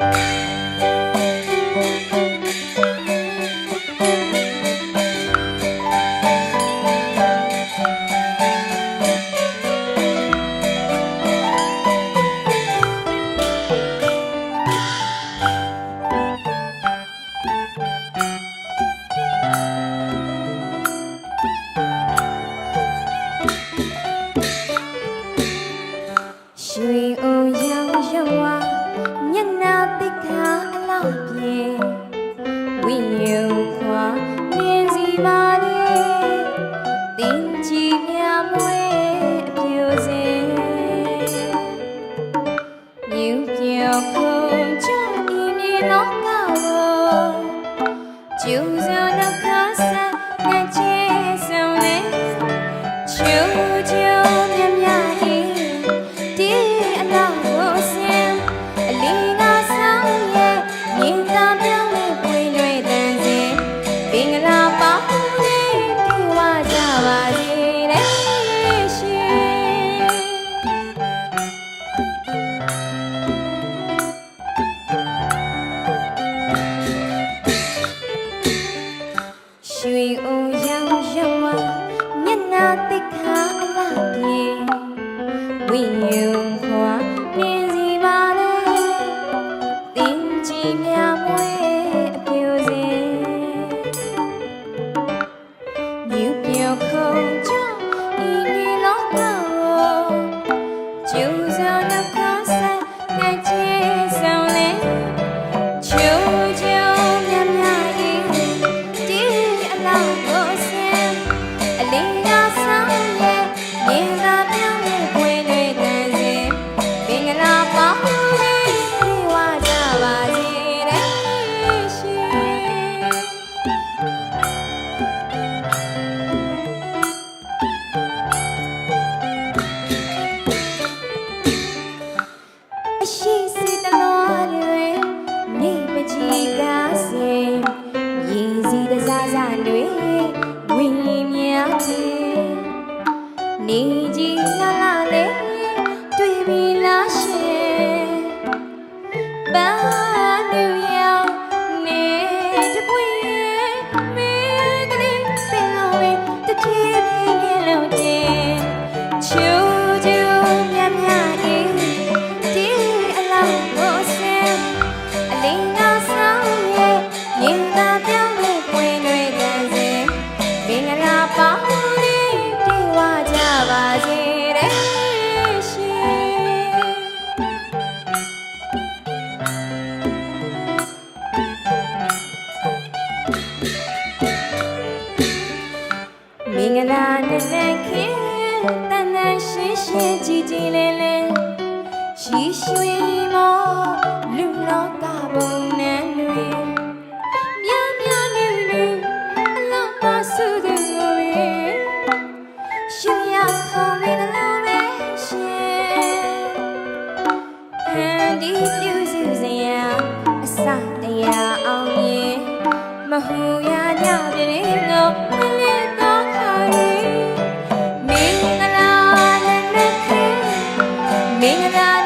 Bye. choose your We. ရွှေမလူလောကပုံနဲ့တွေမြမြလူလူအလောကစုသူတွေရှင်ရခေါ်နေလို့ပဲရှင်ဟန်ဒီလူစုစရာအစတရားအောင်ရင်မဟူရညပြင်းငုံမလေးတော့ခါရီမင်္ဂလာနဲ့မခင်မင်္ဂလာ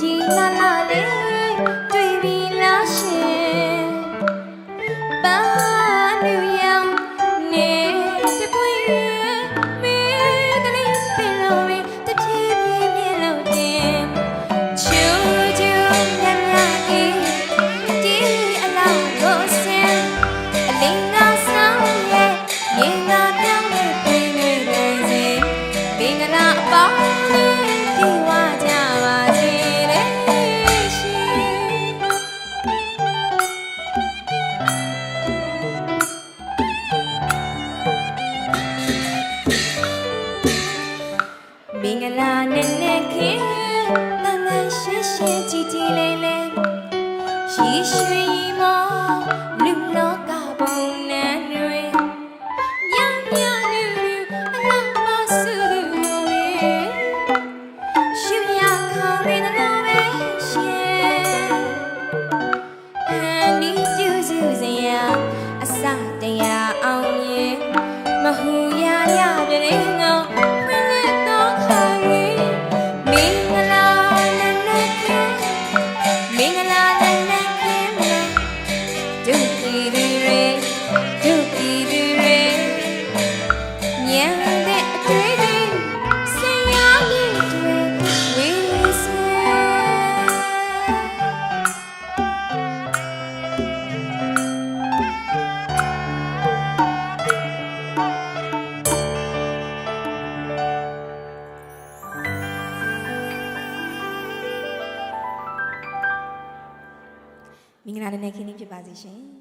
ကြည်လာလာလေးတွေ့ပြီလားရှင်ပါနူယံနေတပွေမေကလေးပင်လုံးလေးတဖြည်းဖြည်းမြင်လို့တင်ချူချူမြမြအေးဒီအလောက်ကိုဆင်အလင်းကဆောင်ရဲ့မြင်ကပြောင်းနေပင်နေပင်စီပင်ကနာပါ င်္ဂလာနဲ့နဲ့ခင် မင်္ဂလာနံနက်ခင်းလေးဖြစ်ပါစေရှင်